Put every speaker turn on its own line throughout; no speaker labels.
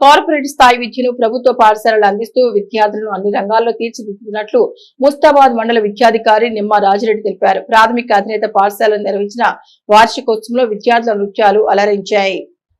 Corporate స్థాయి విద్యను ప్రభుత్వ పాఠశాలలు అందిస్తూ విద్యార్థులను అన్ని రంగాల్లో తీర్చిదిద్దుతున్నట్లు ముస్తాబాద్ మండల విద్యాధికారి నిమ్మ రాజిరెడ్డి తెలిపారు. ప్రాథమిక అధినేత పాఠశాలలు నిర్వహించిన వార్షికోత్సవంలో విద్యార్థుల నృత్యాలు అలరించాయి.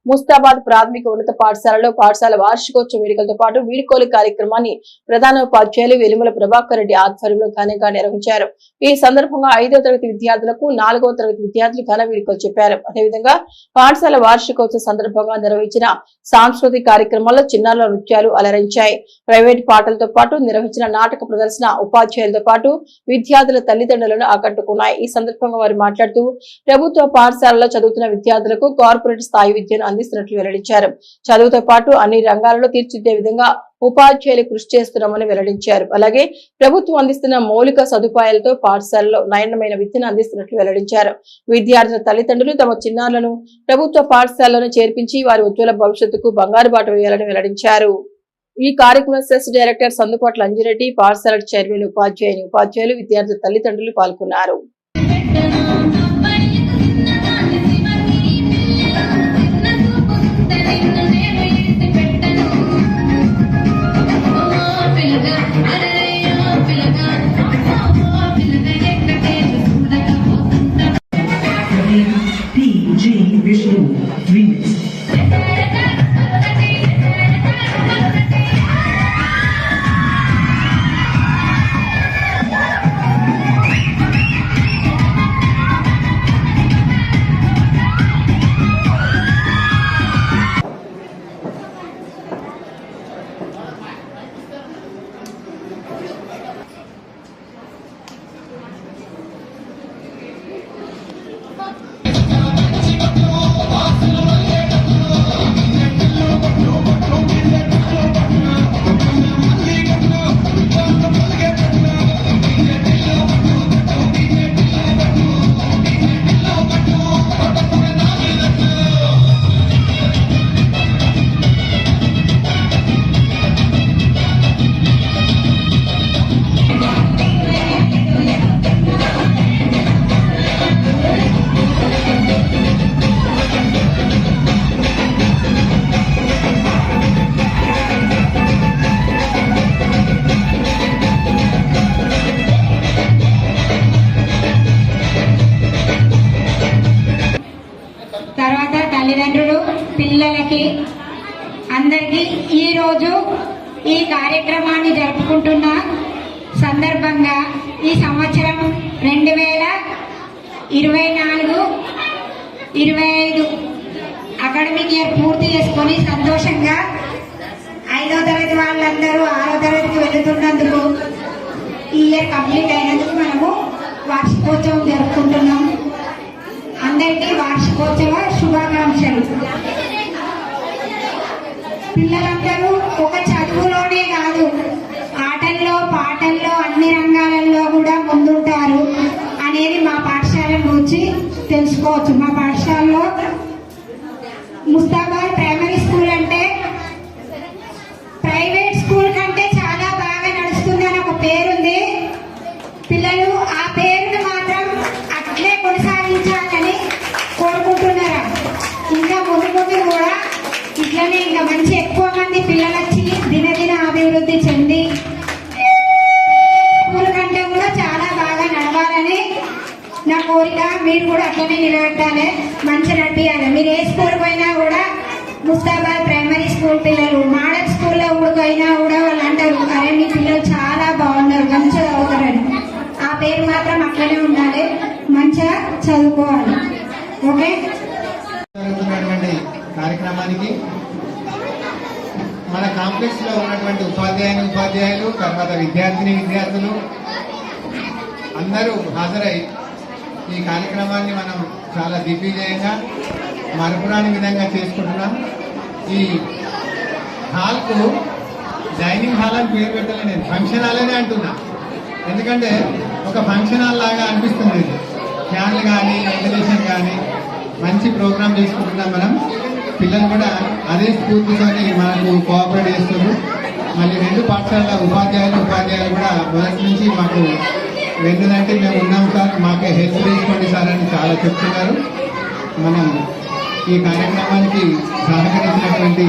ముస్తాబాద్ ప్రాథమిక ఉన్నత పాఠశాలలో పాఠశాల వార్షికోత్సవ వేడుకలతో పాటు వీడుకోలు కార్యక్రమాన్ని ప్రధాన ఉపాధ్యాయులు వెలుమల ప్రభాకర్ రెడ్డి ఆధ్వర్యంలో ఘనంగా నిర్వహించారు. ఈ సందర్భంగా ఐదో తరగతి విద్యార్థులకు నాలుగో తరగతి విద్యార్థులు ఘన వీడుకోలు చెప్పారు. అదేవిధంగా పాఠశాల వార్షికోత్సవ సందర్భంగా నిర్వహించిన సాంస్కృతిక కార్యక్రమాల్లో చిన్నారుల నృత్యాలు అలరించాయి. ప్రైవేట్ పాటలతో పాటు నిర్వహించిన నాటక ప్రదర్శన ఉపాధ్యాయులతో పాటు విద్యార్థుల తల్లిదండ్రులను ఆకట్టుకున్నాయి. ఈ సందర్భంగా వారు మాట్లాడుతూ ప్రభుత్వ పాఠశాలలో చదువుతున్న విద్యార్థులకు కార్పొరేట్ స్థాయి విద్యను అందిస్తున్నట్లు వెల్లడించారు. చదువుతో పాటు అన్ని రంగాలలో తీర్చిదిద్దే విధంగా ఉపాధ్యాయులు కృషి చేస్తున్నామని వెల్లడించారు. అలాగే ప్రభుత్వం అందిస్తున్న మౌలిక సదుపాయాలతో పాఠశాలలో నయనమైన విద్యను అందిస్తున్నట్లు వెల్లడించారు. విద్యార్థుల తల్లిదండ్రులు తమ చిన్నారులను ప్రభుత్వ పాఠశాలలో చేర్పించి వారి ఉజ్వల భవిష్యత్తుకు బంగారు బాట వేయాలని వెల్లడించారు. ఈ కార్యక్రమం సెస్ డైరెక్టర్ సందుపాట్ల అంజిరెడ్డి పాఠశాల చైర్మన్ ఉపాధ్యాయుని ఉపాధ్యాయులు విద్యార్థుల తల్లిదండ్రులు పాల్గొన్నారు.
పిల్లలకి అందరికీ ఈరోజు ఈ కార్యక్రమాన్ని జరుపుకుంటున్న సందర్భంగా ఈ సంవత్సరం రెండు వేల ఇరవై నాలుగు ఇరవై ఐదు అకాడమిక్ ఇయర్ పూర్తి చేసుకొని సంతోషంగా ఐదో తరగతి వాళ్ళందరూ ఆరో తరగతికి వెళుతున్నందుకు ఈ ఇయర్ కంప్లీట్ అయినందుకు మనము వార్షికోత్సవం జరుపుకుంటున్నాం. అందరికీ వార్షికోత్సవ శుభాకాంక్షలు. పిల్లలందరూ ఒక చదువులోనే కాదు ఆటల్లో పాటల్లో అన్ని రంగాలలో కూడా ముందుంటారు అనేది మా పాఠశాల గురించి తెలుసుకోవచ్చు. మా పాఠశాలలో ముస్తా మీరు ఏ స్కూల్ పోయినా కూడా ముస్తాబాద్ ప్రైమరీ స్కూల్ పిల్లలు మోడల్ స్కూల్లో ఊడిపోయినా కూడా వాళ్ళు అంటారు అరే మీ పిల్లలు చాలా బాగున్నారు మంచిగా చదువుతారని. ఆ పేరు మాత్రం అట్లనే ఉండాలి మంచిగా చదువుకోవాలి. ఓకే?
జరుగుతున్నటువంటి కార్యక్రమానికి మన కాంప్లెక్స్లో ఉన్నటువంటి ఉపాధ్యాయుని ఉపాధ్యాయులు తర్వాత విద్యార్థిని విద్యార్థులు అందరూ హాజరై ఈ కార్యక్రమాన్ని మనం చాలా దిగ్విజయంగా మరపురాని విధంగా చేసుకుంటున్నాం. ఈ హాల్కు డైనింగ్ హాల్ అని పేరు పెట్టలే నేను. ఫంక్షన్ హాల్ అనే అంటున్నా. ఎందుకంటే ఒక ఫంక్షన్ హాల్ లాగా అనిపిస్తుంది. ఇది ఫ్యాన్లు కానీ వెంటిలేషన్ కానీ మంచి ప్రోగ్రామ్ చేసుకుంటున్నాం మనం. పిల్లలు కూడా అదే స్ఫూర్తితోని మనకు కోఆపరేట్ చేస్తున్నారు. మళ్ళీ రెండు పాఠశాల ఉపాధ్యాయులు ఉపాధ్యాయులు కూడా మొదటి నుంచి మాకు వెన్నుదంటే మేము ఉన్నాం సార్. మాకే హెల్ప్ తీసుకోండి సార్ అని చాలా చెప్తున్నారు. మనం ఈ కార్యక్రమానికి సహకరించినటువంటి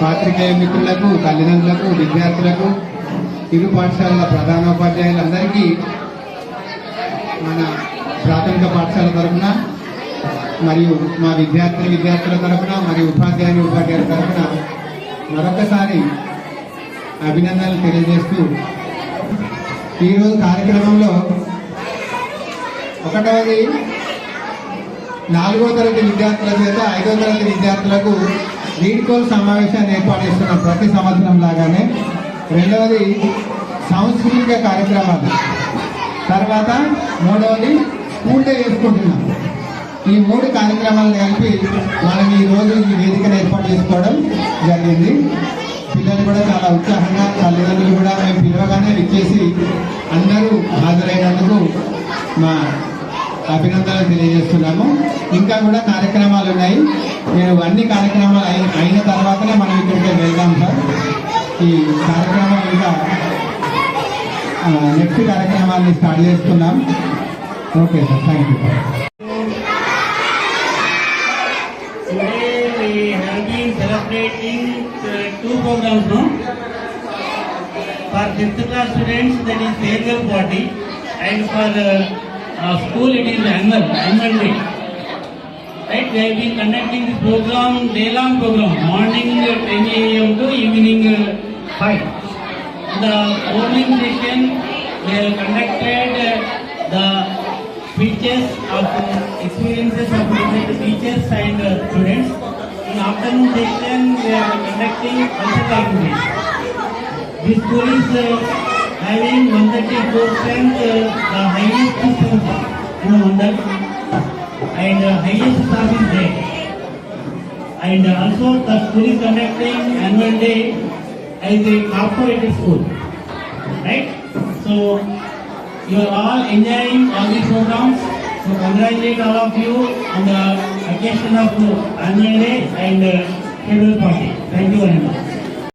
పాత్రికేయ మిత్రులకు తల్లిదండ్రులకు విద్యార్థులకు ఇరు పాఠశాలల ప్రధానోపాధ్యాయులందరికీ మన ప్రాథమిక పాఠశాల తరఫున మరియు మా విద్యార్థి విద్యార్థుల తరఫున మరియు ఉపాధ్యాయులు ఉపాధ్యాయుల తరఫున మరొకసారి అభినందనలు తెలియజేస్తూ ఈరోజు కార్యక్రమంలో ఒకటవది నాలుగో తరగతి విద్యార్థుల చేత ఐదో తరగతి విద్యార్థులకు రీడ్కోల్ సమావేశాన్ని ఏర్పాటు చేస్తున్నాం ప్రతి సంవత్సరం లాగానే. రెండవది సాంస్కృతిక కార్యక్రమాలు. తర్వాత మూడవది స్కూల్ డే చేసుకుంటున్నాం. ఈ మూడు కార్యక్రమాలను కలిపి మనం ఈ రోజు ఈ వేదికను ఏర్పాటు చేసుకోవడం జరిగింది. పిల్లలు కూడా చాలా ఉత్సాహంగా తల్లిదండ్రులు కూడా మేము పిలవగానే విచ్చేసి అందరూ హాజరైనందుకు మా అభినందనలు తెలియజేస్తున్నాము. ఇంకా కూడా కార్యక్రమాలు ఉన్నాయి. నేను అన్ని కార్యక్రమాలు అయిన అయిన తర్వాతనే మనం ఇక్కడికి వెళ్దాం సార్. ఈ కార్యక్రమం ఇంకా నెక్స్ట్ కార్యక్రమాన్ని స్టార్ట్ చేస్తున్నాం. Okay sir thank you
Today we have been celebrating uh, two programs now. For fifth class students that is party and for uh, uh, school it is annual, annual day. Right, we have been conducting this program, day long program, morning uh, 10 a.m. to evening uh, 5. The morning session we have conducted uh, the speeches of uh, experiences of different teachers and uh, students. In afternoon session we are conducting cultural activities. This school is uh, having 130 percent uh, the highest students in Mandal and uh, highest staff is there. And also the school is conducting annual day as a corporate school. Right? So you are all enjoying all these programs. So congratulate all of you on the occasion of annual day and uh, farewell party. Thank you very much.